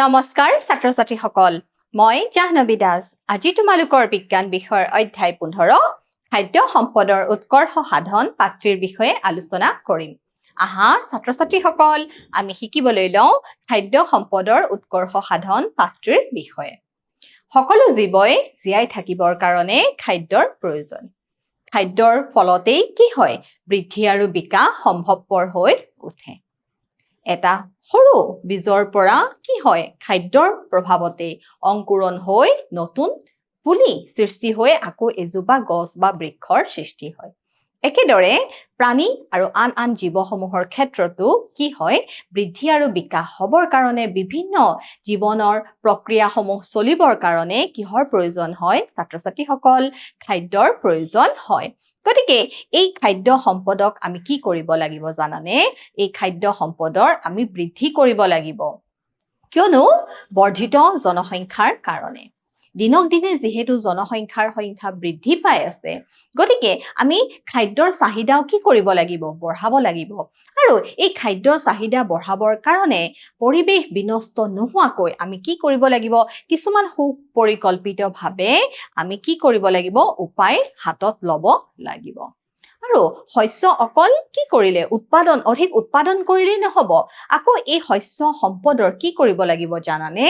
নমস্কাৰ ছাত্ৰ ছাত্ৰীসকল মই জাহ্নবী দাস। আজি তোমালোকৰ বিজ্ঞান বিষয়ৰ অধ্যায় পোন্ধৰ খাদ্য সম্পদৰ উৎকৰ্ষ সাধন পাত্ৰীৰ বিষয়ে আলোচনা কৰিম। আহা ছাত্ৰ ছাত্ৰীসকল আমি শিকিবলৈ লওঁ খাদ্য সম্পদৰ উৎকৰ্ষ সাধন পাত্ৰীৰ বিষয়ে। সকলো জীৱই জীয়াই থাকিবৰ কাৰণে খাদ্যৰ প্ৰয়োজন। খাদ্যৰ ফলতেই কি হয়? বৃদ্ধি আৰু বিকাশ সম্ভৱপৰ হৈ উঠে। এটা সৰু বীজৰ পৰা কি হয়? খাদ্যৰ প্ৰভাৱতে অংকুৰণ হৈ নতুন পুলি সৃষ্টি হৈ আকৌ এজোপা গছ বা বৃক্ষৰ সৃষ্টি হয়। একেদৰে প্ৰাণী আৰু আন আন জীৱসমূহৰ ক্ষেত্ৰতো কি হয় বৃদ্ধি আৰু বিকাশ হ'বৰ কাৰণে বিভিন্ন জীৱনৰ প্ৰক্ৰিয়াসমূহ চলিবৰ কাৰণে কিহৰ প্ৰয়োজন হয় ছাত্ৰ ছাত্ৰীসকল খাদ্যৰ প্ৰয়োজন হয়। গতিকে এই খাদ্য সম্পদক আমি কি কৰিব লাগিব জানানে? এই খাদ্য সম্পদৰ আমি বৃদ্ধি কৰিব লাগিব। কিয়নো বৰ্ধিত জনসংখ্যাৰ কাৰণে। দিনক দিনে যিহেতু জনসংখ্যাৰ সংখ্যা বৃদ্ধি পাই আছে গতিকে আমি খাদ্যৰ চাহিদাও কি কৰিব লাগিব বঢ়াব লাগিব। আৰু এই খাদ্যৰ চাহিদা বঢ়াবৰ কাৰণে পৰিৱেশ বিনষ্ট নোহোৱাকৈ আমি কি কৰিব লাগিব? কিছুমান সুপৰিকল্পিতভাৱে আমি কি কৰিব লাগিব? উপায় হাতত ল'ব লাগিব। আৰু শস্য অকল কি কৰিলে? উৎপাদন অধিক উৎপাদন কৰিলেই নহ'ব। আকৌ এই শস্য সম্পদৰ কি কৰিব লাগিব জানানে?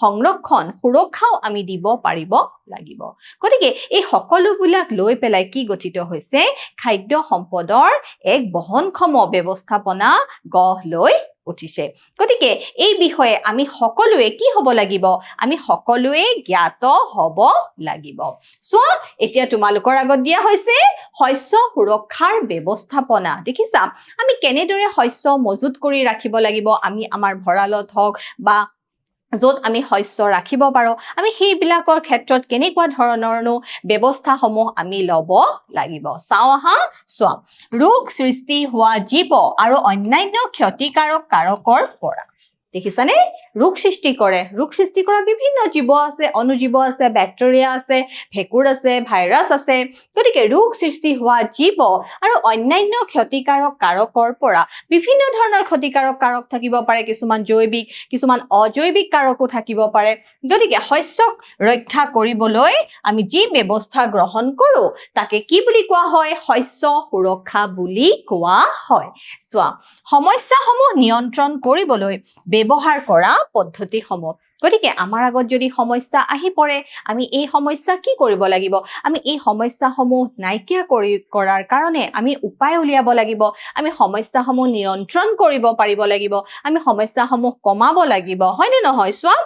সংৰক্ষণ সুৰক্ষাও আমি দিব পাৰিব লাগিব। গতিকে এই সকলোবিলাক লৈ পেলাই কি গঠিত হৈছে? খাদ্য সম্পদৰ এক বহনক্ষম ব্যৱস্থাপনা গঢ় লৈ উঠিছে। গতিকে এই বিষয়ে আমি সকলোৱে কি হ'ব লাগিব? আমি সকলোৱে জ্ঞাত হ'ব লাগিব। চোৱা এতিয়া তোমালোকৰ আগত দিয়া হৈছে শস্য সুৰক্ষাৰ ব্যৱস্থাপনা। দেখিছা? আমি কেনেদৰে শস্য মজুত কৰি ৰাখিব লাগিব? আমি আমাৰ ভঁৰালত হওক বা য'ত আমি শস্য ৰাখিব পাৰোঁ। আমি সেইবিলাকৰ ক্ষেত্ৰত কেনেকুৱা ধৰণৰনো ব্যৱস্থাসমূহ আমি ল'ব লাগিব? চাওঁ আহা চোৱা ৰোগ সৃষ্টি হোৱা জীৱ আৰু অন্যান্য ক্ষতিকাৰক কাৰকৰ পৰা। দেখিছানে ৰোগ সৃষ্টি কৰে। ৰোগ সৃষ্টি কৰা বিভিন্ন জীৱ আছে অনুজীৱ আছে বেক্টেৰিয়া আছে, ভেঁকুৰ আছে ভাইৰাছ আছে। গতিকে ৰোগ সৃষ্টি হোৱা জীৱ আৰু অন্যান্য ক্ষতিকাৰক কাৰকৰ পৰা বিভিন্ন ধৰণৰ ক্ষতিকাৰক কাৰক থাকিব পাৰে। কিছুমান জৈৱিক, কিছুমান অজৈৱিক কাৰকো থাকিব পাৰে। গতিকে শস্যক ৰক্ষা কৰিবলৈ আমি যি ব্যৱস্থা গ্ৰহণ কৰোঁ, তাকে কি বুলি কোৱা হয়? শস্য সুৰক্ষা বুলি কোৱা হয়। চোৱা, সমস্যাসমূহ নিয়ন্ত্ৰণ কৰিবলৈ ব্যৱহাৰ কৰা পদ্ধতিসমূহ। গতিকে আমাৰ আগত যদি সমস্যা আহি পৰে আমি এই সমস্যা কি কৰিব লাগিব? আমি এই সমস্যাসমূহ নাইকিয়া কৰি কৰাৰ কাৰণে আমি উপায় উলিয়াব লাগিব। আমি সমস্যাসমূহ নিয়ন্ত্ৰণ কৰিব পাৰিব লাগিব। আমি সমস্যাসমূহ কমাব লাগিব। হয়নে নহয় চোৱা?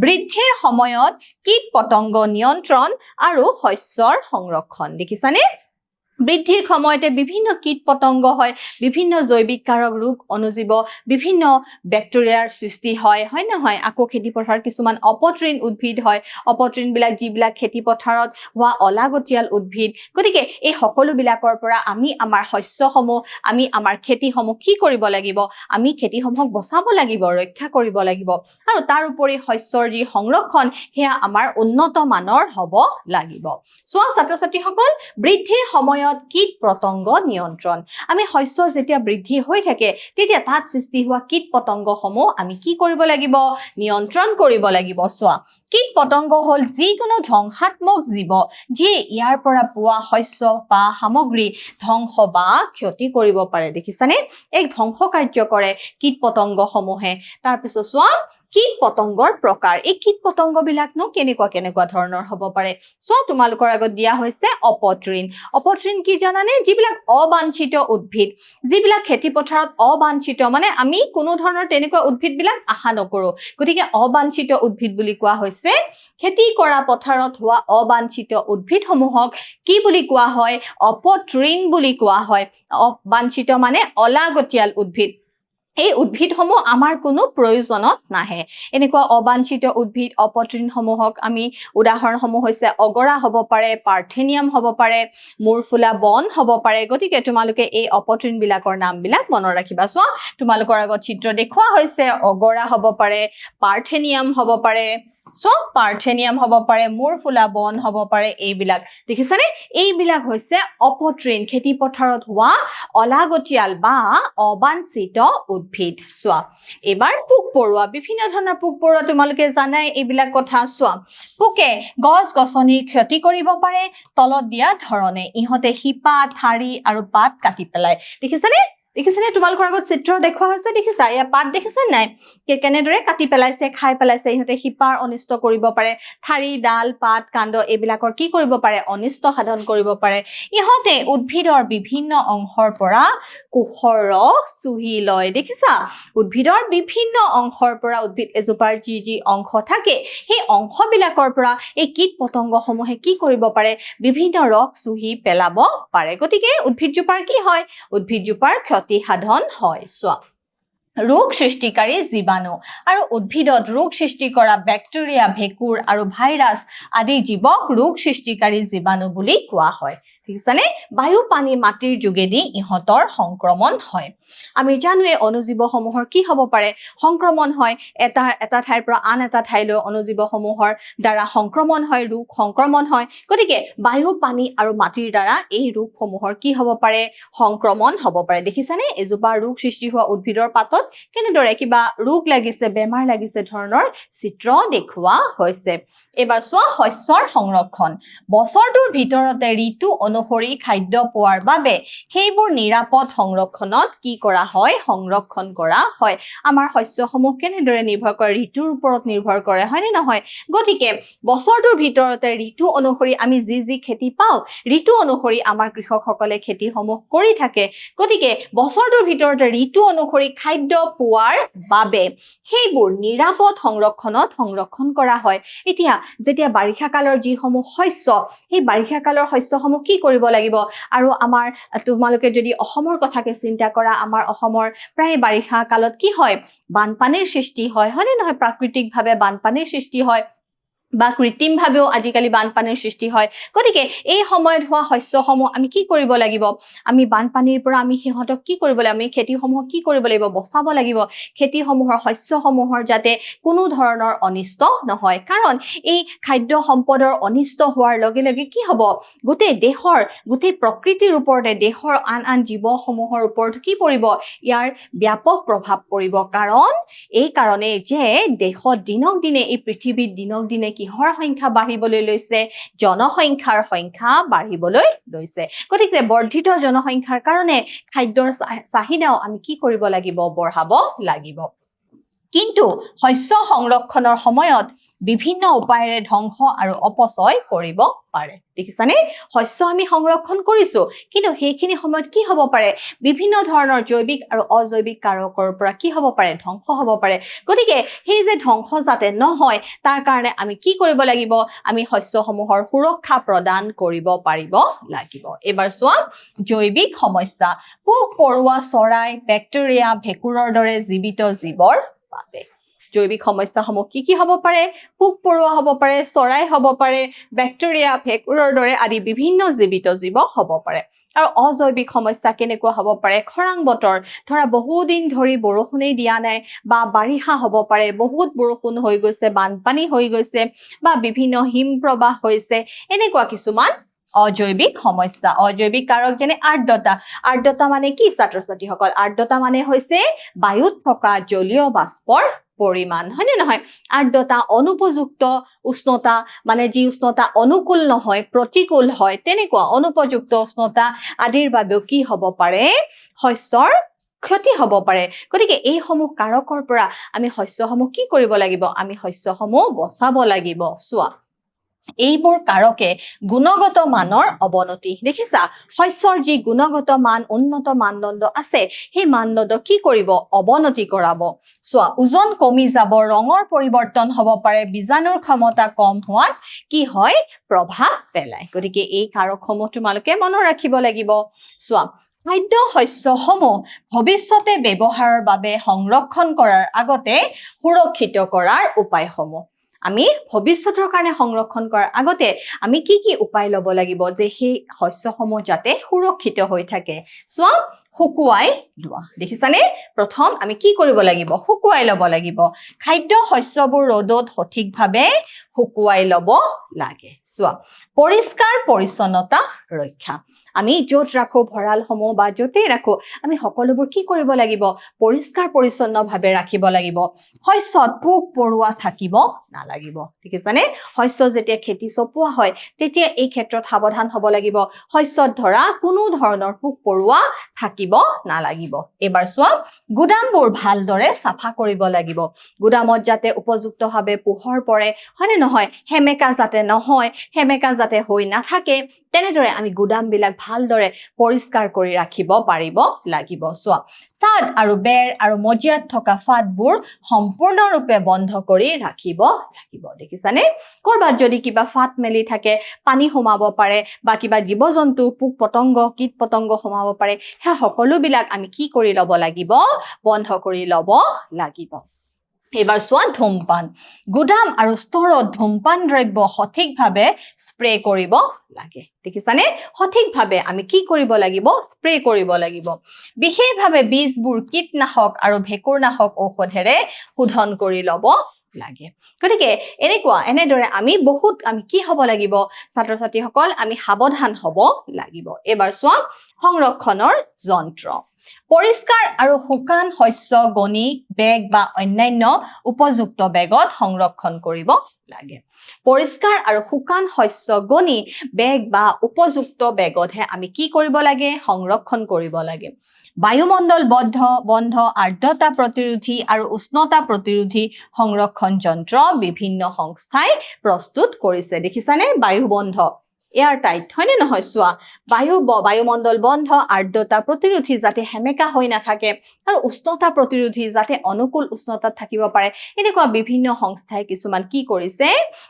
বৃদ্ধিৰ সময়ত কীট পতংগ নিয়ন্ত্ৰণ আৰু শস্যৰ সংৰক্ষণ। দেখিছানে? বৃদ্ধিৰ সময়তে বিভিন্ন কীট পতংগ হয় বিভিন্ন জৈৱিক কাৰক ৰোগ অনুজীৱ বিভিন্ন বেক্টেৰিয়াৰ সৃষ্টি হয় হয় নহয়? আকৌ খেতি পথাৰত কিছুমান অপতৃণ উদ্ভিদ হয় অপতৃণবিলাক যিবিলাক খেতি পথাৰত হোৱা অলাগতিয়াল উদ্ভিদ। গতিকে এই সকলোবিলাকৰ পৰা আমি আমাৰ শস্যসমূহ আমি আমাৰ খেতিসমূহ কি কৰিব লাগিব? আমি খেতিসমূহক বচাব লাগিব ৰক্ষা কৰিব লাগিব। আৰু তাৰ উপৰি শস্যৰ যি সংৰক্ষণ সেয়া আমাৰ উন্নত মানৰ হ'ব লাগিব। চোৱা ছাত্ৰ ছাত্ৰীসকল বৃদ্ধিৰ সময়ত কীট পতংগ নিয়ন্ত্ৰণ। আমি শস্য যেতিয়া বৃদ্ধি হৈ থাকে, তেতিয়া তাত সৃষ্টি হোৱা কীট পতংগসমূহ আমি কি কৰিব লাগিব? নিয়ন্ত্ৰণ কৰিব লাগিব। চোৱা কীট পতংগ হ'ল যিকোনো ধ্বংসাত্মক জীৱ যিয়ে ইয়াৰ পৰা পোৱা শস্য বা সামগ্ৰী ধ্বংস বা ক্ষতি কৰিব পাৰে। দেখিছানে? এক ধ্বংস কাৰ্য কৰে কীট পতংগসমূহে। তাৰপিছত চোৱা কীট পতংগৰ প্ৰকাৰ। এই কীট পতংগবিলাকনো কেনেকুৱা কেনেকুৱা ধৰণৰ হ'ব পাৰে? চোৱা তোমালোকৰ আগত দিয়া হৈছে অপতৃণ। অপতৃণ কি জানানে? যিবিলাক অবাঞ্ছিত উদ্ভিদ যিবিলাক খেতি পথাৰত অবাঞ্ছিত মানে আমি কোনো ধৰণৰ তেনেকুৱা উদ্ভিদবিলাক আশা নকৰোঁ। গতিকে অবাঞ্ছিত উদ্ভিদ বুলি কোৱা হৈছে খেতি কৰা পথাৰত হোৱা অবাঞ্ছিত উদ্ভিদসমূহক কি বুলি কোৱা হয়? অপতৃণ বুলি কোৱা হয়। অবাঞ্ছিত মানে অলাগতিয়াল উদ্ভিদ। এই উদ্ভিদসমূহ আমাৰ কোনো প্ৰয়োজনত নাহে। এনেকুৱা অবাঞ্ছিত উদ্ভিদ অপতৃণসমূহক আমি উদাহৰণসমূহ হৈছে অগৰা হ'ব পাৰে পাৰ্থেনিয়াম হ'ব পাৰে মূৰফুলা বন হ'ব পাৰে। গতিকে তোমালোকে এই অপতৃণবিলাকৰ নামবিলাক মনত ৰাখিবা। চোৱা তোমালোকৰ আগত চিত্ৰ দেখুওৱা হৈছে অগৰা হ'ব পাৰে পাৰ্থেনিয়াম হ'ব পাৰে চ' পাৰ্থেনিয়াম হ'ব পাৰে মূৰ ফুলা বন হ'ব পাৰে এইবিলাক। দেখিছানে? এইবিলাক হৈছে অপতৃণ খেতি পথাৰত হোৱা অলাগতিয়াল বা অবাঞ্ছিত উদ্ভিদ। চোৱা এইবাৰ পোক পৰুৱা বিভিন্ন ধৰণৰ পোক পৰুৱা তোমালোকে জানাই এইবিলাক কথা। চোৱা পোকে গছ গছনিৰ ক্ষতি কৰিব পাৰে তলত দিয়া ধৰণে। ইহঁতে শিপা ঠাৰি আৰু পাত কাটি পেলাই দেখিছানে? দেখিছেনে? তোমালোকৰ আগত চিত্ৰ দেখুওৱা হৈছে দেখিছা? এয়া পাত দেখিছে নাই? কেনেদৰে কাটি পেলাইছে খাই পেলাইছে ইহঁতে শিপাৰ অনিষ্ট কৰিব পাৰে। ঠাৰি ডাল পাত কাণ্ড এইবিলাকৰ কি কৰিব পাৰে? অনিষ্ট সাধন কৰিব পাৰে। ইহঁতে উদ্ভিদৰ বিভিন্ন অংশৰ পৰা কোষৰ ৰস চুহি লয় দেখিছা? উদ্ভিদৰ বিভিন্ন অংশৰ পৰা উদ্ভিদ এজোপাৰ যি যি অংশ থাকে সেই অংশবিলাকৰ পৰা এই কীট পতংগসমূহে কি কৰিব পাৰে? বিভিন্ন ৰস চুহি পেলাব পাৰে। গতিকে উদ্ভিদজোপাৰ কি হয়? উদ্ভিদজোপাৰ ক্ষতি সাধন হয়, চোৱা। ৰোগ সৃষ্টিকাৰী জীৱাণু আৰু উদ্ভিদত ৰোগ সৃষ্টি কৰা বেক্টেৰিয়া, ভেঁকুৰ আৰু ভাইৰাছ আদি জীৱক ৰোগ সৃষ্টিকাৰী জীৱাণু বুলি কোৱা হয়। দেখিছানে বায়ু পানী মাটিৰ যোগেদি ইহঁতৰ সংক্ৰমণ হয়। আমি জানোৱে অনুজীৱসমূহৰ কি হ'ব পাৰে। সংক্ৰমণ হয় এটা এটা ঠাইৰ পৰা আন এটা ঠাইলৈ অনুজীৱসমূহৰ দ্বাৰা সংক্ৰমণ হয় ৰোগ সংক্ৰমণ হয়। গতিকে বায়ু পানী আৰু মাটিৰ দ্বাৰা এই ৰোগসমূহৰ কি হ'ব পাৰে? সংক্ৰমণ হ'ব পাৰে। দেখিছানে? এজোপা ৰোগ সৃষ্টি হোৱা উদ্ভিদৰ পাতত কেনেদৰে কিবা ৰোগ লাগিছে বেমাৰ লাগিছে ধৰণৰ চিত্ৰ দেখুওৱা হৈছে। এইবাৰ চোৱা শস্যৰ সংৰক্ষণ। বছৰটোৰ ভিতৰতে ঋতু অনুসৰি খাদ্য পোৱাৰ বাবে সেইবোৰ নিৰাপদ সংৰক্ষণত কি কৰা হয়? সংৰক্ষণ কৰা হয়। আমাৰ শস্যসমূহ কেনেদৰে নিৰ্ভৰ কৰে? ঋতুৰ ওপৰত নিৰ্ভৰ কৰে হয়নে নহয়? গতিকে বছৰটোৰ ভিতৰতে ঋতু অনুসৰি আমি যি যি খেতি পাওঁ ঋতু অনুসৰি আমাৰ কৃষকসকলে খেতিসমূহ কৰি থাকে। গতিকে বছৰটোৰ ভিতৰতে ঋতু অনুসৰি খাদ্য পোৱাৰ বাবে সেইবোৰ নিৰাপদ সংৰক্ষণত সংৰক্ষণ কৰা হয়। এতিয়া যেতিয়া বাৰিষা কালৰ যিসমূহ শস্য সেই বাৰিষা কালৰ শস্যসমূহ কি কৰিব লাগিব। আৰু আমাৰ, তোমালোকে যদি অসমৰ কথাকে চিন্তা কৰা, আমাৰ অসমৰ প্ৰায় বাৰিষা কালত কি হয়? বানপানীৰ সৃষ্টি হয়। হয়নে নহয়? প্ৰাকৃতিকভাৱে বানপানীৰ সৃষ্টি হয়। বা কৃত্ৰিমভাৱেও আজিকালি বানপানীৰ সৃষ্টি হয়। গতিকে এই সময়ত হোৱা শস্যসমূহ আমি কি কৰিব লাগিব? আমি বানপানীৰ পৰা আমি সিহঁতক কি কৰিব লাগিব? আমি খেতিসমূহক কি কৰিব লাগিব? বচাব লাগিব। খেতিসমূহৰ শস্যসমূহৰ যাতে কোনো ধৰণৰ অনিষ্ট নহয়। কাৰণ এই খাদ্য সম্পদৰ অনিষ্ট হোৱাৰ লগে লগে কি হ'ব? গোটেই দেশৰ গোটেই প্ৰকৃতিৰ ওপৰতে দেশৰ আন আন জীৱসমূহৰ ওপৰত কি পৰিব? ইয়াৰ ব্যাপক প্ৰভাৱ পৰিব। কাৰণ এই কাৰণেই যে দেশত দিনক দিনে এই পৃথিৱীত দিনক দিনে কিহৰ সংখ্যা বাঢ়িবলৈ লৈছে? জনসংখ্যাৰ সংখ্যা বাঢ়িবলৈ লৈছে। গতিকে বৰ্ধিত জনসংখ্যাৰ কাৰণে খাদ্যৰ চাহিদাও আমি কি কৰিব লাগিব? বঢ়াব লাগিব। কিন্তু শস্য সংৰক্ষণৰ সময়ত বিভিন্ন উপায়েৰে ধ্বংস আৰু অপচয় কৰিব পাৰে। দেখিছানে? শস্য আমি সংৰক্ষণ কৰিছো কিন্তু সেইখিনি সময়ত কি হ'ব পাৰে? বিভিন্ন ধৰণৰ জৈৱিক আৰু অজৈৱিক কাৰকৰ পৰা কি হ'ব পাৰে? ধ্বংস হ'ব পাৰে। গতিকে সেই যে ধ্বংস যাতে নহয় তাৰ কাৰণে আমি কি কৰিব লাগিব? আমি শস্যসমূহৰ সুৰক্ষা প্ৰদান কৰিব পাৰিব লাগিব। এইবাৰ চোৱা জৈৱিক সমস্যা। পোক পৰুৱা চৰাই বেক্টেৰিয়া ভেঁকুৰৰ দৰে জীৱিত জীৱৰ বাবে। জৈৱিক সমস্যাসমূহ কি কি হ'ব পাৰে? পোক পৰুৱা হ'ব পাৰে চৰাই হ'ব পাৰে বেক্টেৰিয়া ভেঁকুৰৰ দৰে আদি বিভিন্ন জীৱিত জীৱ হ'ব পাৰে। আৰু অজৈৱিক সমস্যা কেনেকুৱা হ'ব পাৰে? খৰাং বতৰ ধৰা বহুদিন ধৰি বৰষুণেই দিয়া নাই বা বাৰিষা হ'ব পাৰে বহুত বৰষুণ হৈ গৈছে বানপানী হৈ গৈছে বা বিভিন্ন হিম প্ৰবাহ হৈছে এনেকুৱা কিছুমান অজৈৱিক সমস্যা। অজৈৱিক কাৰক যেনে আৰ্দ্ৰতা। আৰ্দ্ৰতা মানে কি ছাত্ৰ ছাত্ৰীসকল আৰ্দ্ৰতা মানে হৈছে বায়ুত থকা জলীয় বাষ্পৰ পৰিমাণ হয়নে নহয়? আৰ্দ্ৰতা অনুপযুক্ত উষ্ণতা মানে যি উষ্ণতা অনুকূল নহয় প্ৰতিকূল হয় তেনেকুৱা অনুপযুক্ত উষ্ণতা আদিৰ বাবেও কি হ'ব পাৰে? শস্যৰ ক্ষতি হ'ব পাৰে। গতিকে এইসমূহ কাৰকৰ পৰা আমি শস্যসমূহ কি কৰিব লাগিব? আমি শস্যসমূহ বচাব লাগিব। চোৱা এইবোৰ কাৰকে গুণগত মানৰ অৱনতি। দেখিছা? শস্যৰ যি গুণগত মান উন্নত মানদণ্ড আছে সেই মানদণ্ড কি কৰিব? অৱনতি কৰাব। চোৱা ওজন কমি যাব ৰঙৰ পৰিৱৰ্তন হ'ব পাৰে বীজাণুৰ ক্ষমতা কম হোৱাত কি হয়? প্ৰভাৱ পেলায়। গতিকে এই কাৰকসমূহ তোমালোকে মনত ৰাখিব লাগিব। চোৱা খাদ্য শস্যসমূহ ভৱিষ্যতে ব্যৱহাৰৰ বাবে সংৰক্ষণ কৰাৰ আগতে সুৰক্ষিত কৰাৰ উপায়সমূহ। আমি ভৱিষ্যতৰ কাৰণে সংৰক্ষণ কৰাৰ আগতে আমি কি কি উপায় ল'ব লাগিব যে সেই শস্যসমূহ যাতে সুৰক্ষিত হৈ থাকে? চোৱা শুকুৱাই লোৱা। দেখিছানে? প্ৰথম আমি কি কৰিব লাগিব? শুকুৱাই ল'ব লাগিব। খাদ্য শস্যবোৰ ৰ'দত সঠিকভাৱে শুকুৱাই ল'ব লাগে। চোৱা পৰিষ্কাৰ পৰিচ্ছন্নতা ৰক্ষা। আমি য'ত ৰাখো ভঁৰালসমূহ বা য'তেই ৰাখো আমি সকলোবোৰ কি কৰিব লাগিব? পৰিষ্কাৰ পৰিচ্ছন্নভাৱে ৰাখিব লাগিব। শস্যত পোক পৰুৱা থাকিব নালাগিব। ঠিক আছেনে শস্য যেতিয়া খেতি চপোৱা হয় তেতিয়া এই ক্ষেত্ৰত সাৱধান হ'ব লাগিব। শস্যত ধৰা কোনো ধৰণৰ পোক পৰুৱা থাকিব নালাগিব। এইবাৰ চোৱা গুদামবোৰ ভালদৰে চাফা কৰিব লাগিব। গুদামত যাতে উপযুক্তভাৱে পোহৰ পৰে হয়নে নহয়? সেমেকা যাতে নহয় সেমেকা যাতে হৈ নাথাকে তেনেদৰে আমি গুদামবিলাক ভালদৰে পৰিষ্কাৰ কৰি ৰাখিব পাৰিব লাগিব। চোৱা চাদ আৰু বেৰ আৰু মজিয়াত থকা ফাটবোৰ সম্পূৰ্ণৰূপে বন্ধ কৰি ৰাখিব লাগিব। দেখিছানে? ক'ৰবাত যদি কিবা ফাট মেলি থাকে পানী সোমাব পাৰে বা কিবা জীৱ জন্তু পোক পতংগ কীট পতংগ সোমাব পাৰে সেয়া সকলোবিলাক আমি কি কৰি ল'ব লাগিব? বন্ধ কৰি ল'ব লাগিব। এইবাৰ চোৱা ধূমপান। গুদাম আৰু ষ্টৰত ধূমপান দ্ৰব্য সঠিকভাৱে স্প্ৰে কৰিব লাগে। দেখিছানে? সঠিকভাৱে আমি কি কৰিব লাগিব? স্প্ৰে কৰিব লাগিব। বিশেষভাৱে বীজবোৰ কীটনাশক আৰু ভেঁকুৰনাশক ঔষধেৰে শোধন কৰি ল'ব লাগে। গতিকে এনেকুৱা এনেদৰে আমি বহুত আমি কি হ'ব লাগিব? ছাত্ৰ ছাত্ৰীসকল আমি সাৱধান হ'ব লাগিব। এইবাৰ চোৱা সংৰক্ষণৰ যন্ত্ৰ। পৰিষ্কাৰ আৰু শুকান শস্য গণি বেগ বা অন্যান্য উপযুক্ত বেগত সংৰক্ষণ কৰিব লাগে। পৰিষ্কাৰ আৰু শুকান শস্য গণি বেগ বা উপযুক্ত বেগতহে আমি কি কৰিব লাগে? সংৰক্ষণ কৰিব লাগে। বায়ুমণ্ডল বদ্ধ বন্ধ আৰ্দ্ৰতা প্ৰতিৰোধী আৰু উষ্ণতা প্ৰতিৰোধী সংৰক্ষণ যন্ত্ৰ বিভিন্ন সংস্থাই প্ৰস্তুত কৰিছে। দেখিছানে? বায়ুবন্ধ এয়াৰ টাইট হয়নে নহয়? চোৱা, বায়ু বায়ুমণ্ডল বন্ধ, আৰ্দ্ৰতা প্ৰতিৰোধী যাতে সেমেকা হৈ নাথাকে, আৰু উষ্ণতা প্ৰতিৰোধী যাতে অনুকূল উষ্ণতাত থাকিব পাৰে। এনেকুৱা বিভিন্ন সংস্থাই কিছুমান কি কৰিছে?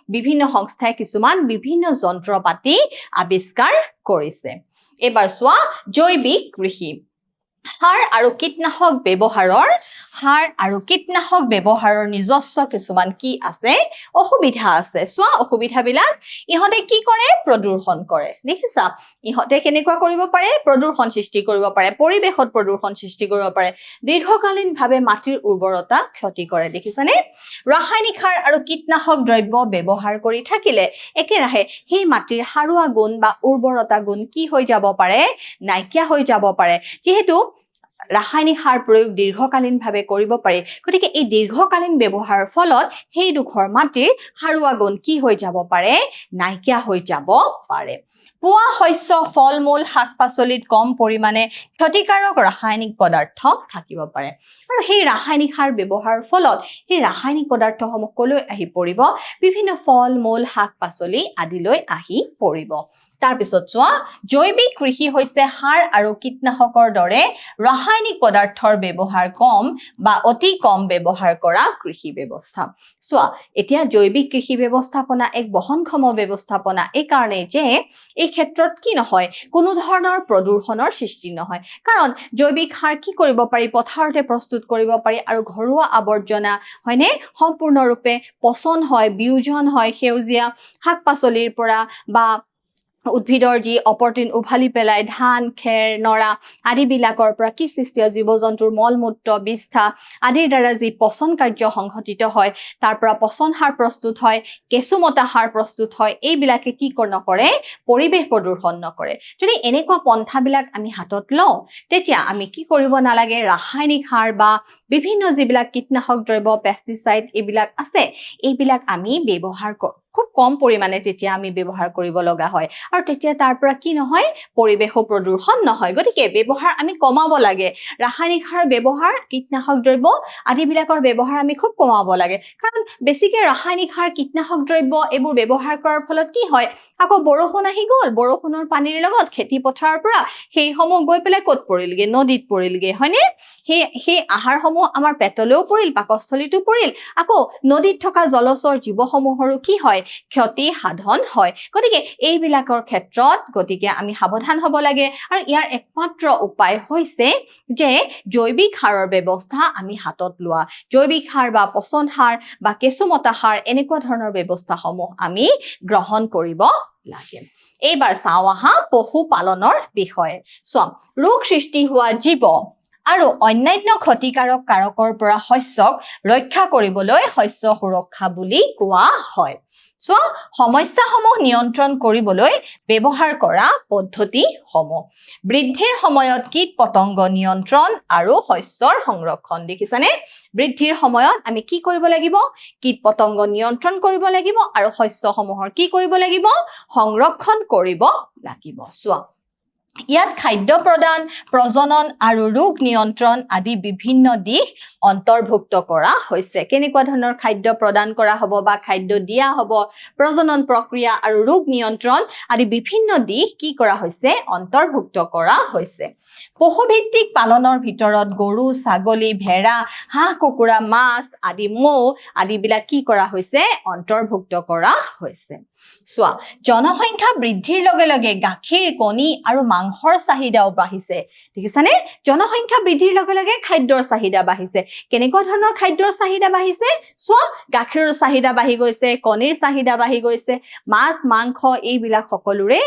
বিভিন্ন সংস্থাই কিছুমান বিভিন্ন যন্ত্ৰ পাতি আৱিষ্কাৰ কৰিছে। এইবাৰ চোৱা, জৈৱিক কৃষি। সাৰ আৰু কীটনাশক ব্যৱহাৰৰ সাৰ আৰু কীটনাশক ব্যৱহাৰৰ নিজস্ব কিছুমান কি আছে? অসুবিধা আছে। চোৱা অসুবিধাবিলাক ইহঁতে কি কৰে? প্ৰদূষণ কৰে। দেখিছা? ইহঁতে কেনেকুৱা কৰিব পাৰে? প্ৰদূষণ সৃষ্টি কৰিব পাৰে। পৰিৱেশত প্ৰদূষণ সৃষ্টি কৰিব পাৰে। দীৰ্ঘকালীনভাৱে মাটিৰ উৰ্বৰতা ক্ষতি কৰে। দেখিছানে? ৰাসায়নিক সাৰ আৰু কীটনাশক দ্ৰব্য ব্যৱহাৰ কৰি থাকিলে একেৰাহে সেই মাটিৰ সাৰুৱা গুণ বা উৰ্বৰতা গুণ কি হৈ যাব পাৰে? নাইকিয়া হৈ যাব পাৰে। যিহেতু ৰাসায়নিক সাৰ প্ৰয়োগ দীৰ্ঘকালীনভাৱে কৰিব পাৰি। গতিকে এই দীৰ্ঘকালীন ব্যৱহাৰৰ ফলত সেইডোখৰ মাটিৰ সাৰুৱা গুণ কি হৈ যাব পাৰে? নাইকিয়া হৈ যাব পাৰে। পোৱা শস্য ফল মূল শাক পাচলিত কম পৰিমাণে ক্ষতিকাৰক ৰাসায়নিক পদাৰ্থ থাকিব পাৰে। আৰু সেই ৰাসায়নিক সাৰ ব্যৱহাৰৰ ফলত সেই ৰাসায়নিক পদাৰ্থসমূহ কলৈ আহি পৰিব? বিভিন্ন ফল মূল শাক পাচলি আদিলৈ আহি পৰিব। তাৰপিছত চোৱা জৈৱিক কৃষি হৈছে সাৰ আৰু কীটনাশকৰ দৰে ৰাসায়নিক পদাৰ্থৰ ব্যৱহাৰ কম বা অতি কম ব্যৱহাৰ কৰা কৃষি ব্যৱস্থা। চোৱা এতিয়া জৈৱিক কৃষি ব্যৱস্থাপনা এক বহনক্ষম ব্যৱস্থাপনা এই কাৰণেই যে এই ক্ষেত্ৰত কি নহয় কোনো ধৰণৰ প্ৰদূষণৰ সৃষ্টি নহয়। কাৰণ জৈৱিক সাৰ কি কৰিব পাৰি পথাৰতে প্ৰস্তুত কৰিব পাৰি আৰু ঘৰুৱা আৱৰ্জনা হয়নে? সম্পূৰ্ণৰূপে পচন হয় বিয়োজন হয় সেউজীয়া শাক পাচলিৰ পৰা বা উদ্ভিদৰ যি অপৰটিন উভালি পেলাই ধান, খেৰ, নৰা আদিবিলাকৰ পৰা কি সৃষ্টি হয়? জীৱ জন্তুৰ মল মূত্ৰ বিষ্ঠা আদিৰ দ্বাৰা যি পচন কাৰ্য সংঘটিত হয়, তাৰ পৰা পচন সাৰ প্ৰস্তুত হয়, কেঁচুমতা সাৰ প্ৰস্তুত হয়, এইবিলাকে কি নকৰে? পৰিৱেশ প্ৰদূষণ নকৰে। যদি এনেকুৱা পন্থাবিলাক আমি হাতত লওঁ, তেতিয়া আমি কি কৰিব নালাগে? ৰাসায়নিক সাৰ বা বিভিন্ন যিবিলাক কীটনাশক দ্ৰব্য পেষ্টিচাইড এইবিলাক আছে, এইবিলাক আমি ব্যৱহাৰ ক- খুব কম পৰিমাণে তেতিয়া আমি ব্যৱহাৰ কৰিব লগা হয়। আৰু তেতিয়া তাৰ পৰা কি নহয় পৰিৱেশো প্ৰদূষণ নহয়। গতিকে ব্যৱহাৰ আমি কমাব লাগে। ৰাসায়নিক সাৰ ব্যৱহাৰ কীটনাশক দ্ৰব্য আদিবিলাকৰ ব্যৱহাৰ আমি খুব কমাব লাগে। কাৰণ বেছিকে ৰাসায়নিক সাৰ কীটনাশক দ্ৰব্য এইবোৰ ব্যৱহাৰ কৰাৰ ফলত কি হয় আকৌ বৰষুণ আহি গ'ল। বৰষুণৰ পানীৰ লগত খেতি পথাৰৰ পৰা সেইসমূহ গৈ পেলাই ক'ত পৰিলগে? নদীত পৰিলগে হয়নে? সেই সেই আহাৰসমূহ আমাৰ পেটলৈও পৰিল পাকস্থলীতো পৰিল। আকৌ নদীত থকা জলচৰ জীৱসমূহৰো কি হয় ক্ষতি সাধন হয়। গতিকে এইবিলাকৰ ক্ষেত্ৰত গতিকে আমি সাৱধান হ'ব লাগে। আৰু ইয়াৰ একমাত্ৰ উপায় হৈছে যে জৈৱিক সাৰৰ ব্যৱস্থা আমি হাতত লোৱা। জৈৱিক সাৰ বা পচন সাৰ বা কেঁচুমতা সাৰ এনেকুৱা ধৰণৰ ব্যৱস্থাসমূহ আমি গ্ৰহণ কৰিব লাগে। এইবাৰ চাওঁ আহা পশুপালনৰ বিষয়ে। চোৱা ৰোগ সৃষ্টি হোৱা জীৱ আৰু অন্যান্য ক্ষতিকাৰক কাৰকৰ পৰা শস্যক ৰক্ষা কৰিবলৈ শস্য সুৰক্ষা বুলি কোৱা হয়। চোৱা সমস্যাসমূহ নিয়ন্ত্ৰণ কৰিবলৈ ব্যৱহাৰ কৰা পদ্ধতিসমূহ। বৃদ্ধিৰ সময়ত কীট পতংগ নিয়ন্ত্ৰণ আৰু শস্যৰ সংৰক্ষণ দেখিছানে? বৃদ্ধিৰ সময়ত আমি কি কৰিব লাগিব? কীট পতংগ নিয়ন্ত্ৰণ কৰিব লাগিব আৰু শস্যসমূহৰ কি কৰিব লাগিব? সংৰক্ষণ কৰিব লাগিব। চোৱা ইয়াত খাদ্য প্ৰদান প্ৰজনন আৰু ৰোগ নিয়ন্ত্ৰণ আদি বিভিন্ন দিশ অন্তৰ্ভুক্ত কৰা হৈছে। কেনেকুৱা ধৰণৰ খাদ্য প্ৰদান কৰা হ'ব বা খাদ্য দিয়া হ'ব প্ৰজনন প্ৰক্ৰিয়া আৰু ৰোগ নিয়ন্ত্ৰণ আদি বিভিন্ন দিশ কি কৰা হৈছে অন্তৰ্ভুক্ত কৰা হৈছে। পশুভিত্তিক পালনৰ ভিতৰত গৰু ছাগলী ভেড়া হাঁহ কুকুৰা মাছ আদি মৌ আদিবিলাক কি কৰা হৈছে অন্তৰ্ভুক্ত কৰা হৈছে। চোৱা জনসংখ্যা বৃদ্ধিৰ লগে লগে গাখীৰ কণী আৰু মাংসৰ চাহিদাও বাঢ়িছে। দেখিছানে? জনসংখ্যা বৃদ্ধিৰ লগে লগে খাদ্যৰ চাহিদা বাঢ়িছে। কেনেকুৱা ধৰণৰ খাদ্যৰ চাহিদা বাঢ়িছে? চোৱা গাখীৰৰ চাহিদা বাঢ়ি গৈছে কণীৰ চাহিদা বাঢ়ি গৈছে মাছ মাংস এইবিলাক সকলোৰে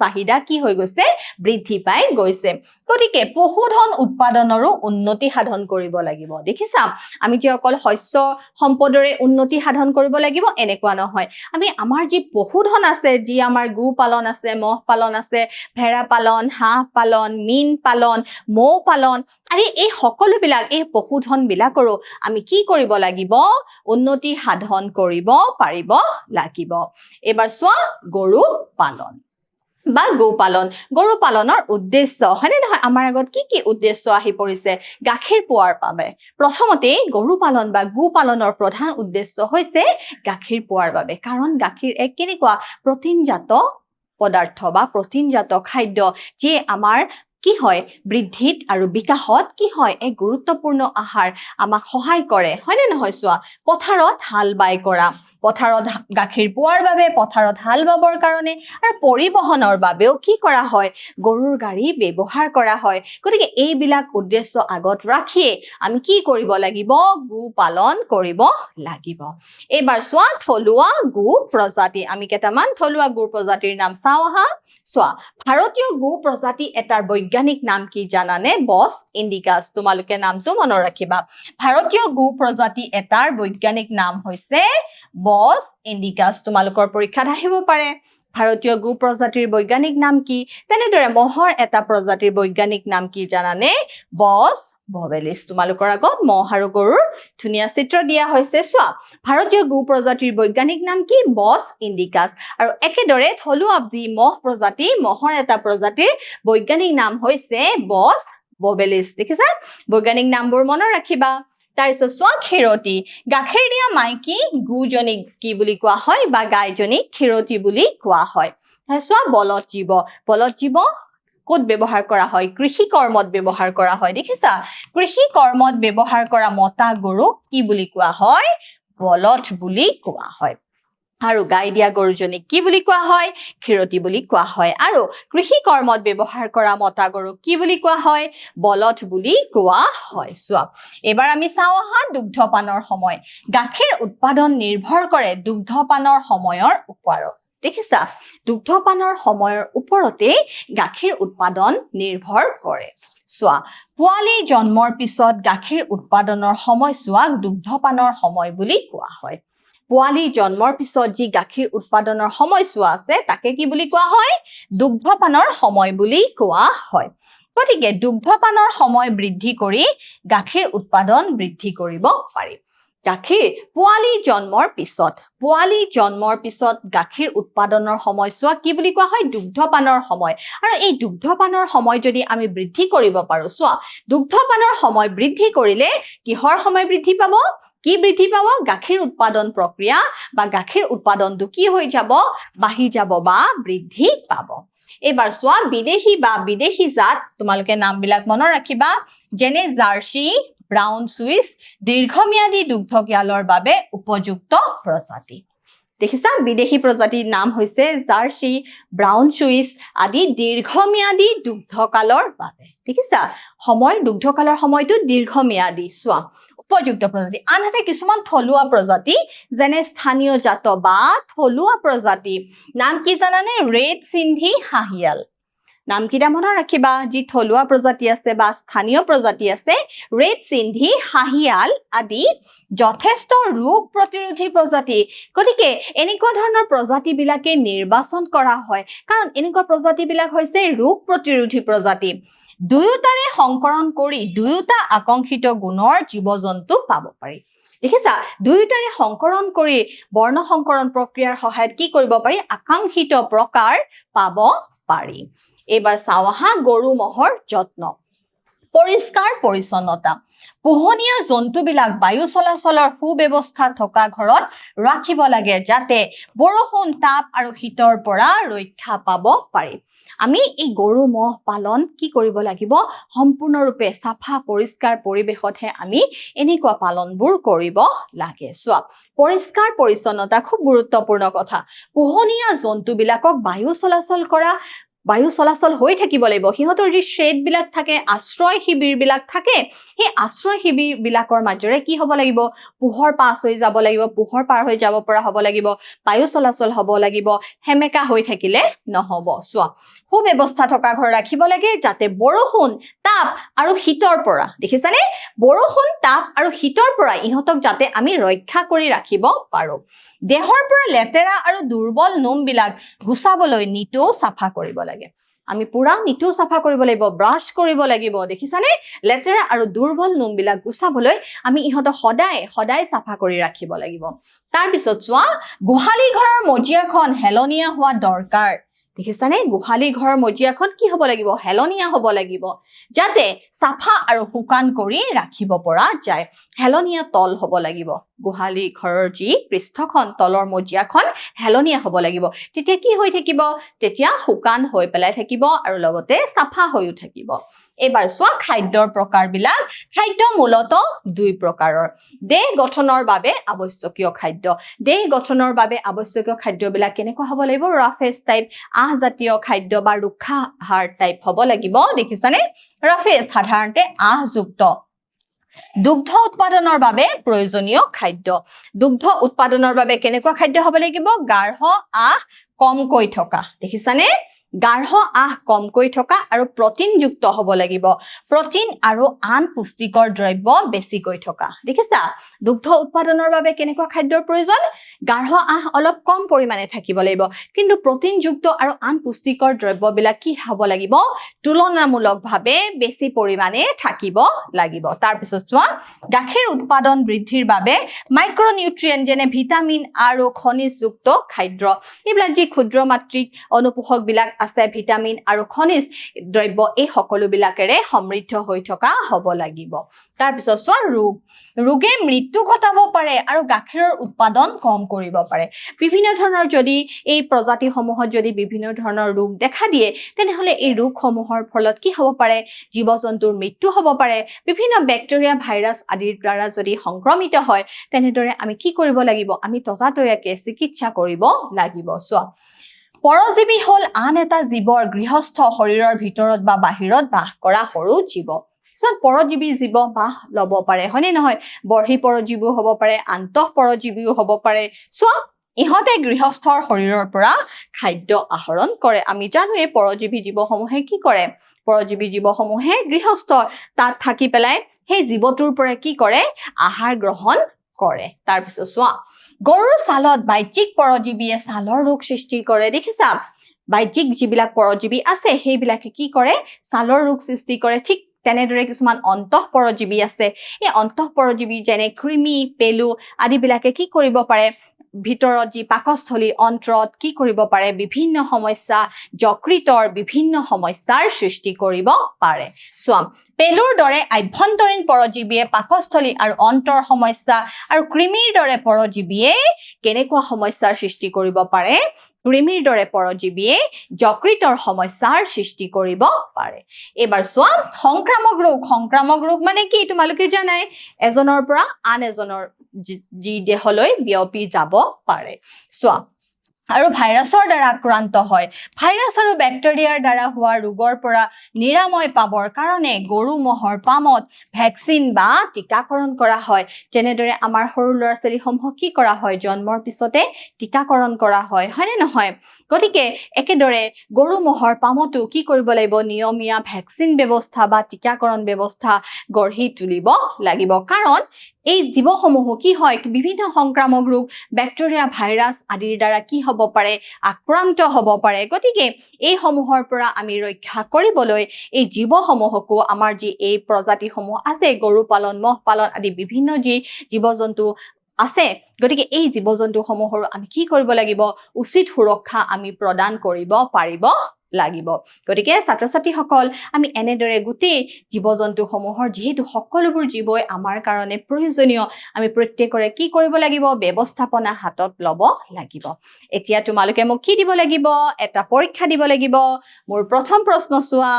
চাহিদা কি হৈ গৈছে? বৃদ্ধি পাই গৈছে। গতিকে পশুধন উৎপাদনৰো উন্নতি সাধন কৰিব লাগিব। দেখিছা? আমি যে অকল শস্য সম্পদৰে উন্নতি সাধন কৰিব লাগিব এনেকুৱা নহয়। আমি আমাৰ যি পশুধন আছে যি আমাৰ গো পালন আছে মহ পালন আছে ভেড়া পালন হাঁহ পালন মীন পালন মৌ পালন আদি এই সকলোবিলাক এই পশুধন বিলাকৰো আমি কি কৰিব লাগিব? উন্নতি সাধন কৰিব পাৰিব লাগিব। এইবাৰ চোৱা গৰু পালন। বা গো পালন গৰু পালনৰ উদ্দেশ্য। হয়নে নহয়? আমাৰ আগত কি কি উদ্দেশ্য আহি পৰিছে? গাখীৰ পোৱাৰ বাবে। প্ৰথমতেই গৰু পালন বা গো পালনৰ প্ৰধান উদ্দেশ্য হৈছে গাখীৰ পোৱাৰ বাবে। কাৰণ গাখীৰ এক কেনেকুৱা প্ৰটিনজাত পদাৰ্থ বা প্ৰটিনজাত খাদ্য যিয়ে আমাৰ কি হয়, বৃদ্ধিত আৰু বিকাশত কি হয়, এক গুৰুত্বপূৰ্ণ আহাৰ আমাক সহায় কৰে। হয়নে নহয়, চোৱা? পথাৰত হাল বাই কৰা। পথাৰত গাখীৰ পোৱাৰ বাবে পথাৰত হাল বাবৰ কাৰণে আৰু পৰিবহণৰ বাবেও কি কৰা হয়? গৰুৰ গাড়ী ব্যৱহাৰ কৰা হয়। গতিকে এইবিলাক উদ্দেশ্য আগত ৰাখিয়ে আমি কি কৰিব লাগিব? গো পালন কৰিব লাগিব। এইবাৰ চোৱা থলুৱা গো প্ৰজাতি। আমি কেইটামান থলুৱা গো প্ৰজাতিৰ নাম চাওঁ আহা। চোৱা ভাৰতীয় গো প্ৰজাতি এটাৰ বৈজ্ঞানিক নাম কি জানানে? Bos indicus. তোমালোকে নামটো মনত ৰাখিবা। ভাৰতীয় গো প্ৰজাতি এটাৰ বৈজ্ঞানিক নাম হৈছে বছ ইণ্ডিকাছ তোমালোকৰ পৰীক্ষাত আহিব পাৰে। ভাৰতীয় গো প্ৰজাতিৰ বৈজ্ঞানিক নাম কি? তেনেদৰে মহৰ এটা প্ৰজাতিৰ বৈজ্ঞানিক নাম কি জানানে? বছ ববেলিছ তোমালোকৰ আগত মহ আৰু গৰুৰ ধুনীয়া চিত্ৰ দিয়া হৈছে। চোৱা, ভাৰতীয় গো প্ৰজাতিৰ বৈজ্ঞানিক নাম কি? বছ ইণ্ডিকাছ আৰু একেদৰে থলুৱা যি মহ প্ৰজাতি, মহৰ এটা প্ৰজাতিৰ বৈজ্ঞানিক নাম হৈছে বছ, ববেলিছ। দেখিছা? বৈজ্ঞানিক নামবোৰ মনত ৰাখিবা। তাৰপিছত চোৱা খেৰতি গাখীৰ দিয়া মাইকী গোজনীক কি বুলি কোৱা হয় বা গাইজনীক খেৰতি বুলি কোৱা হয়। চোৱা বলদ জীৱ। বলদ জীৱ ক'ত ব্যৱহাৰ কৰা হয়? কৃষি কৰ্মত ব্যৱহাৰ কৰা হয় দেখিছা? কৃষি কৰ্মত ব্যৱহাৰ কৰা মতা গৰুক কি বুলি কোৱা হয়? বলদ বুলি কোৱা হয়। আৰু গাই দিয়া গৰুজনীক কি বুলি কোৱা হয়? ক্ষীৰতী বুলি কোৱা হয়। আৰু কৃষি কৰ্মত ব্যৱহাৰ কৰা মতা গৰুক কি বুলি কোৱা হয়? বলদ বুলি কোৱা হয়। চোৱা এইবাৰ আমি চাওঁ আহা দুগ্ধপানৰ সময়। গাখীৰ উৎপাদন নিৰ্ভৰ কৰে দুগ্ধপানৰ সময়ৰ ওপৰত। দেখিছা দুগ্ধপানৰ সময়ৰ ওপৰতে গাখীৰ উৎপাদন নিৰ্ভৰ কৰে। চোৱা পোৱালি জন্মৰ পিছত গাখীৰ উৎপাদনৰ সময়ছোৱাক দুগ্ধপানৰ সময় বুলি কোৱা হয়। পোৱালি জন্মৰ পিছত যি গাখীৰ উৎপাদনৰ সময়ছোৱা আছে তাকে কি বুলি কোৱা হয়? দুগ্ধপানৰ সময় বুলি কোৱা হয়। গতিকে দুগ্ধপানৰ সময় বৃদ্ধি কৰি গাখীৰ উৎপাদন বৃদ্ধি কৰিব পাৰি। গাখীৰ পোৱালি জন্মৰ পিছত পোৱালি জন্মৰ পিছত গাখীৰ উৎপাদনৰ সময়ছোৱা কি বুলি কোৱা হয়? দুগ্ধপানৰ সময়। আৰু এই দুগ্ধপানৰ সময় যদি আমি বৃদ্ধি কৰিব পাৰো চোৱা দুগ্ধপানৰ সময় বৃদ্ধি কৰিলে কিহৰ সময় বৃদ্ধি পাব? কি বৃদ্ধি পাব? গাখীৰ উৎপাদন প্ৰক্ৰিয়া বা গাখীৰ উৎপাদনটো কি হৈ যাব? বাঢ়ি যাব বা বৃদ্ধি পাব। এইবাৰ চোৱা বিদেশী বা বিদেশী জাত তোমালোকে নামবিলাক মনত ৰাখিবা যেনে জাৰ্চি ব্ৰাউন চুইচ দীৰ্ঘম্যাদী দুগ্ধজ্ঞালৰ বাবে উপযুক্ত প্ৰজাতি। দেখিছা বিদেশী প্ৰজাতিৰ নাম হৈছে জাৰ্চি ব্ৰাউন চুইচ আদি দীৰ্ঘম্যাদী দুগ্ধকালৰ বাবে। দেখিছা সময় দুগ্ধকালৰ সময়টো দীৰ্ঘম্যাদী চোৱা। উপযুক্ত প্ৰজাতি। আনহাতে, কিছুমান থলুৱা প্ৰজাতি, যেনে স্থানীয় জাত বা থলুৱা প্ৰজাতি। নাম কি জানানে? ৰেড সিন্ধি হাঁহিয়াল। নাম কেইটা মনত ৰাখিবা? যি থলুৱা প্ৰজাতি আছে বা স্থানীয় প্ৰজাতি আছে, ৰেড সিন্ধি হাঁহিয়াল আদি যথেষ্ট ৰোগ প্ৰতিৰোধী প্ৰজাতি। গতিকে, এনেকুৱা ধৰণৰ প্ৰজাতিবিলাকে নিৰ্বাচন কৰা হয়। কাৰণ, এনেকুৱা প্ৰজাতিবিলাক হৈছে ৰোগ প্ৰতিৰোধী প্ৰজাতি। দুয়োটাৰে সংকৰণ কৰি দুয়োটা আকাংক্ষিত গুণৰ জীৱ জন্তু পাব পাৰি। দেখিছা দুয়োটাৰে সংকৰণ কৰি বৰ্ণ সংকৰণ প্ৰক্ৰিয়াৰ সহায়ত কি কৰিব পাৰি? আকাংক্ষিত প্ৰকাৰ পাব পাৰি। এইবাৰ চাওঁ আহা গৰু ম'হৰ যত্ন। পৰিষ্কাৰ পৰিচ্ছন্নতা। পোহনীয়া জন্তুবিলাক বায়ু চলাচলৰ সুব্যৱস্থা থকা ঘৰত ৰাখিব লাগে যাতে বৰষুণ তাপ আৰু শীতৰ পৰা ৰক্ষা পাব পাৰি। আমি এই গৰু ম'হ পালন কি কৰিব লাগিব? সম্পূৰ্ণৰূপে চাফা পৰিষ্কাৰ পৰিৱেশতহে আমি এনেকুৱা পালনবোৰ কৰিব লাগে। চোৱা পৰিষ্কাৰ পৰিচ্ছন্নতা খুব গুৰুত্বপূৰ্ণ কথা। পোহনীয়া জন্তুবিলাকক বায়ু চলাচল কৰা বায়ু চলাচল হৈ থাকিব লাগিব। সিহঁতৰ যি শ্বেডবিলাক থাকে, আশ্ৰয় শিবিৰবিলাক থাকে, সেই আশ্ৰয় শিবিৰবিলাকৰ মাজেৰে কি হ'ব লাগিব? পোহৰ পাছ হৈ যাব লাগিব, পোহৰ পাৰ হৈ যাব পৰা হ'ব লাগিব, বায়ু চলাচল হ'ব লাগিব, সেমেকা হৈ থাকিলে নহ'ব। চোৱা, সুব্যৱস্থা থকা ঘৰ ৰাখিব লাগে যাতে বৰষুণ, তাপ আৰু শীতৰ পৰা, দেখিছানে? বৰষুণ, তাপ আৰু শীতৰ পৰা ইহঁতক যাতে আমি ৰক্ষা কৰি ৰাখিব পাৰোঁ। দেহৰ পৰা লেতেৰা আৰু দুৰ্বল নোমবিলাক গুচাবলৈ নিতৌ চাফা কৰিব লাগে। আমি পুৰা নিতৌ চাফা কৰিব লাগিব ব্ৰাছ কৰিব লাগিব দেখিছানে? লেতেৰা আৰু দুৰ্বল নোমবিলাক গুচাবলৈ আমি ইহঁতক সদায় সদায় চাফা কৰি ৰাখিব লাগিব। তাৰপিছত চোৱা গোহালি ঘৰৰ মজিয়াখন হেলনীয়া হোৱা দৰকাৰ। দেখিছানে? গোহালি ঘৰৰ মজিয়াখন কি হ'ব লাগিব? হেলনীয়া হ'ব লাগিব। যাতে চাফা আৰু শুকান কৰি ৰাখিব পৰা যায়। হেলনীয়া তল হ'ব লাগিব। গোহালি ঘৰৰ যি পৃষ্ঠখন তলৰ মজিয়াখন হেলনীয়া হ'ব লাগিব। তেতিয়া কি হৈ থাকিব? তেতিয়া শুকান হৈ পেলাই থাকিব আৰু লগতে চাফা হৈও থাকিব। এইবাৰ চোৱা খাদ্যৰ প্ৰকাৰবিলাক খাদ্য মূলতঃ দুই প্ৰকাৰৰ। দেহ গঠনৰ বাবে আৱশ্যকীয় খাদ্য। দেহ গঠনৰ বাবে আৱশ্যকীয় খাদ্যবিলাক কেনেকুৱা হ'ব লাগিব? ৰাফেজ টাইপ আহজাতীয় খাদ্য বা ৰুখা আহাৰ টাইপ হ'ব লাগিব। দেখিছানে? ৰাফেজ সাধাৰণতে আহযুক্ত। দুগ্ধ উৎপাদনৰ বাবে প্ৰয়োজনীয় খাদ্য। দুগ্ধ উৎপাদনৰ বাবে কেনেকুৱা খাদ্য হ'ব লাগিব? গাঢ় আহ কমকৈ থকা। দেখিছানে? গাঢ় আহ কমকৈ থকা আৰু প্ৰটিনযুক্ত হ'ব লাগিব। প্ৰটিন আৰু আন পুষ্টিকৰ দ্ৰব্য বেছিকৈ থকা। দেখিছা? দুগ্ধ উৎপাদনৰ বাবে কেনেকুৱা খাদ্যৰ প্ৰয়োজন? গাঢ় আহ অলপ কম পৰিমাণে থাকিব লাগিব। কিন্তু প্ৰটিনযুক্ত আৰু আন পুষ্টিকৰ দ্ৰব্যবিলাক কি হ'ব লাগিব? তুলনামূলকভাৱে বেছি পৰিমাণে থাকিব লাগিব। তাৰপিছত চোৱা গাখীৰ উৎপাদন বৃদ্ধিৰ বাবে মাইক্ৰনিউট্ৰিয়েণ্ট যেনে ভিটামিন আৰু খনিজযুক্ত খাদ্য। এইবিলাক যি ক্ষুদ্ৰ মাতৃক অনুপোষকবিলাক আছে ভিটামিন আৰু খনিজ দ্ৰব্য এই সকলোবিলাকেৰে সমৃদ্ধ হৈ থকা হ'ব লাগিব। তাৰপিছত চোৱা ৰোগ। ৰোগে মৃত্যু ঘটাব পাৰে আৰু গাখীৰৰ উৎপাদন কম কৰিব পাৰে। বিভিন্ন ধৰণৰ যদি এই প্ৰজাতিসমূহত যদি বিভিন্ন ধৰণৰ ৰোগ দেখা দিয়ে তেনেহ'লে এই ৰোগসমূহৰ ফলত কি হ'ব পাৰে? জীৱ জন্তুৰ মৃত্যু হ'ব পাৰে। বিভিন্ন বেক্টেৰিয়া ভাইৰাছ আদিৰ দ্বাৰা যদি সংক্ৰমিত হয় তেনেদৰে আমি কি কৰিব লাগিব? আমি ততাতৈয়াকে চিকিৎসা কৰিব লাগিব। চোৱা পৰজীৱী হ'ল আন এটা জীৱৰ গৃহস্থ শৰীৰৰ ভিতৰত বা বাহিৰত বাস কৰা সৰু জীৱ। কিছুমান পৰজীৱী জীৱ বাস ল'ব পাৰে হয়নে নহয়? বৰ্হি পৰজীৱীও হ'ব পাৰে আন্তঃ পৰজীৱীও হ'ব পাৰে। চোৱা ইহঁতে গৃহস্থৰ শৰীৰৰ পৰা খাদ্য আহৰণ কৰে। আমি জানো এই পৰজীৱী জীৱসমূহে কি কৰে। পৰজীৱী জীৱসমূহে গৃহস্থ তাত থাকি পেলাই সেই জীৱটোৰ পৰা কি কৰে? আহাৰ গ্ৰহণ কৰে। তাৰপিছত চোৱা গৰুৰ ছালত বাহ্যিক পৰজীৱীয়ে ছালৰ ৰোগ সৃষ্টি কৰে। দেখিছা? বাহ্যিক যিবিলাক পৰজীৱী আছে, সেইবিলাকে কি কৰে? ছালৰ ৰোগ সৃষ্টি কৰে। ঠিক তেনেদৰে কিছুমান অন্তঃ পৰজীৱী আছে। এই অন্তঃ পৰজীৱী যেনে কৃমি, পেলু আদিবিলাকে কি কৰিব পাৰে? ভিতৰত যি পাকস্থলী অন্ত্ৰত কি কৰিব পাৰে বিভিন্ন সমস্যা যকৃতৰ বিভিন্ন সমস্যাৰ সৃষ্টি কৰিব পাৰে। চোৱা পেলুৰ দৰে আভ্যন্তৰীণ পৰজীৱীয়ে পাকস্থলী আৰু অন্তৰ সমস্যা আৰু কৃমিৰ দৰে পৰজীৱীয়ে কেনেকুৱা সমস্যাৰ সৃষ্টি কৰিব পাৰে কৃমিৰ দৰে পৰজীৱীয়ে যকৃতৰ সমস্যাৰ সৃষ্টি কৰিব পাৰে। এইবাৰ চোৱা সংক্ৰামক ৰোগ সংক্ৰামক ৰোগ মানে কি? তোমালোকে জানাই এজনৰ পৰা আন এজনৰ যি- দেহলৈ বিয়পি যাব পাৰে। চোৱা, আৰু ভাইৰাছৰ দ্বাৰা আক্ৰান্ত হয়। ভাইৰাছ আৰু বেক্টেৰিয়াৰ দ্বাৰা হোৱা ৰোগৰ পৰা নিৰাময় পাবৰ কাৰণে গৰু ম'হৰ পামত ভেকচিন বা টীকাকৰণ কৰা হয়। যেনেদৰে আমাৰ সৰু ল'ৰা ছোৱালীসমূহক কি কৰা হয়? জন্মৰ পিছতে টীকাকৰণ কৰা হয়, হয়নে নহয়? গতিকে, একেদৰে গৰু ম'হৰ পামতো কি কৰিব লাগিব? নিয়মীয়া ভেকচিন ব্যৱস্থা বা টীকাকৰণ ব্যৱস্থা গঢ়ি তুলিব লাগিব। কাৰণ এই জীৱসমূহো কি হয় বিভিন্ন সংক্ৰামক ৰোগ বেক্টেৰিয়া ভাইৰাছ আদিৰ দ্বাৰা কি হ'ব পাৰে আক্ৰান্ত হ'ব পাৰে। গতিকে এইসমূহৰ পৰা আমি ৰক্ষা কৰিবলৈ এই জীৱসমূহকো আমাৰ যি এই প্ৰজাতিসমূহ আছে গৰু পালন মহ পালন আদি বিভিন্ন যি জীৱ জন্তু আছে গতিকে এই জীৱ জন্তুসমূহৰো আমি কি কৰিব লাগিব উচিত সুৰক্ষা আমি প্ৰদান কৰিব পাৰিব লাগিব। গতিকে ছাত্ৰ ছাত্ৰীসকল আমি এনেদৰে গোটেই জীৱ জন্তুসমূহৰ যিহেতু সকলোবোৰ জীৱই আমাৰ কাৰণে প্ৰয়োজনীয় আমি প্ৰত্যেকৰে কি কৰিব লাগিব? ব্যৱস্থাপনা হাতত ল'ব লাগিব। এতিয়া তোমালোকে মোক কি দিব লাগিব? এটা পৰীক্ষা দিব লাগিব। মোৰ প্ৰথম প্ৰশ্ন চোৱা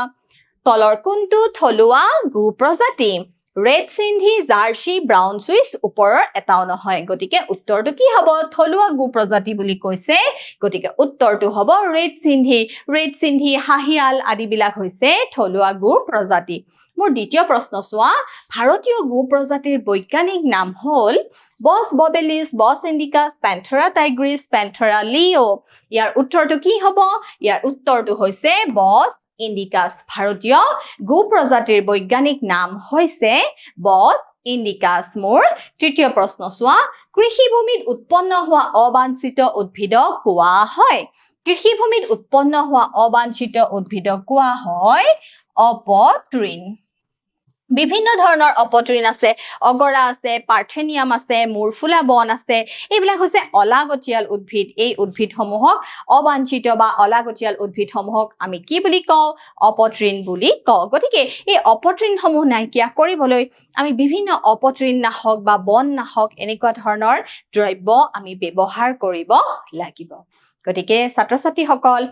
তলৰ কোনটো থলুৱা গো প্ৰজাতি red Sindhi Jersey brown Swiss ওপৰৰ এটাও নহয়। গতিকে উত্তৰটো কি হ'ব? থলুৱা গো প্ৰজাতি বুলি কৈছে। গতিকে উত্তৰটো হ'ব ৰেড চিন্ধি ৰেড চিন্ধি হাঁহিয়াল আদিবিলাক হৈছে থলুৱা গো প্ৰজাতি। মোৰ দ্বিতীয় প্ৰশ্ন চোৱা। ভাৰতীয় গো প্ৰজাতিৰ বৈজ্ঞানিক নাম হ'ল Bos bubalis Bos indicus Panthera tigris Panthera leo' ইয়াৰ উত্তৰটো কি হ'ব? ইয়াৰ উত্তৰটো হৈছে বছ ইণ্ডিকাছ ভাৰতীয় গো প্ৰজাতিৰ বৈজ্ঞানিক নাম হৈছে বছ ইণ্ডিকাছ মোৰ তৃতীয় প্ৰশ্ন, চোৱা। কৃষিভূমিত উৎপন্ন হোৱা অবাঞ্ছিত উদ্ভিদক কোৱা হয়। কৃষিভূমিত উৎপন্ন হোৱা অবাঞ্ছিত উদ্ভিদক কোৱা হয়। অপতৃণ। বিভিন্ন ধৰণৰ অপতৃণ আছে অগৰা আছে পাৰ্থেনিয়াম আছে মূৰফুলা বন আছে এইবিলাক হৈছে অলাগতীয়াল উদ্ভিদ। এই উদ্ভিদসমূহক অবাঞ্ছিত বা অলাগতীয়াল উদ্ভিদসমূহক আমি কি বুলি কওঁ? অপতৃণ বুলি কওঁ। গতিকে এই অপতৃণসমূহ নাইকিয়া কৰিবলৈ আমি বিভিন্ন অপতৃণ নাশক বা বন নাশক এনেকুৱা ধৰণৰ দ্ৰব্য আমি ব্যৱহাৰ কৰিব লাগিব। গতিকে ছাত্ৰ ছাত্ৰীসকল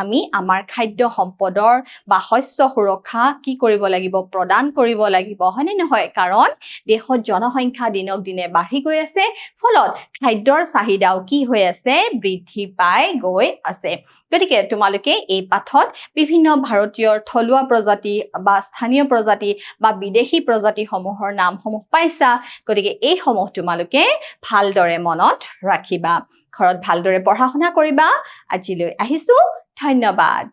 আমি আমাৰ খাদ্য সম্পদৰ বা শস্য সুৰক্ষা কি কৰিব লাগিব প্ৰদান কৰিব লাগিব হয়নে নহয়? কাৰণ দেশত জনসংখ্যা দিনক দিনে বাঢ়ি গৈ আছে ফলত খাদ্যৰ চাহিদাও কি হৈ আছে বৃদ্ধি পাই গৈ আছে। গতিকে তোমালোকে এই পাঠত বিভিন্ন ভাৰতীয় থলুৱা প্ৰজাতি বা স্থানীয় প্ৰজাতি বা বিদেশি প্ৰজাতিসমূহৰ নামসমূহ পাইছা। গতিকে এইসমূহ তোমালোকে ভালদৰে মনত ৰাখিবা। ঘৰত ভালদৰে পঢ়া শুনা কৰিবা। আজিলৈ আহিছোঁ। ধন্যবাদ।